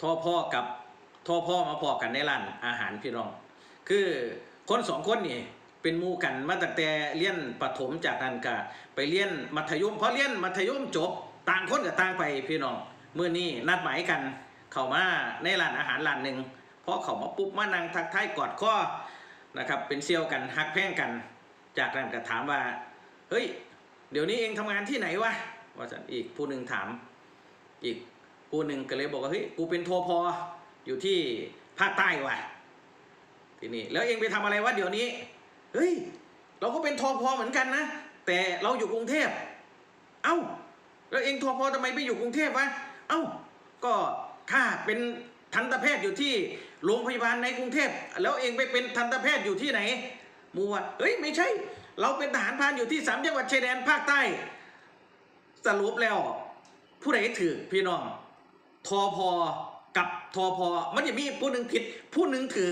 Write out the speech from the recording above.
ทอพ่อกับทอพ่อมาพอกันในร้านอาหารพี่น้อง คือคนสองคนนี่เป็นมู่กันมาตั้งแต่เรียนประถมจากนั้นก็ไปเรียนมัธยมพอเรียนมัธยมจบต่างคนกับต่างไปพี่น้องเมื่อนี้นัดหมายกันเข้ามาในร้านอาหารร้านหนึ่งพอเขามาปุ๊บมานั่งทักทายกอดข้อนะครับเป็นเซี่ยวกันฮักแพ่งกัน จากนั้นก็ถามว่าเฮ้ย เดี๋ยวนี้เองทำงานที่ไหนวะว่าสันอีกผู้หนึ่งถามอีก ผู้หนึ่งก็เลยบอกว่าเฮ้ยกูเป็นโทพออยู่ที่ภาคใต้ว่ะทีนี้แล้วเองไปทำอะไรวะเดี๋ยวนี้เฮ้ยเราก็เป็นทพอเหมือนกันนะแต่เราอยู่กรุงเทพเอ้า แล้วเองทพอทำไมไปอยู่กรุงเทพวะเอ้า ก็ข้าเป็นทันตแพทย์อยู่ที่โรงพยาบาลในกรุงเทพแล้วเองไปเป็นทันตแพทย์อยู่ที่ไหนมัวเฮ้ยไม่ใช่ เราเป็นทหารพานอยู่ที่สามจังหวัดชายแดนภาคใต้ สรุปแล้ว ผู้ใดถือพี่น้อง ทอพอกับทอพอมันจะมีผู้หนึ่งผิด ผู้หนึ่งถือ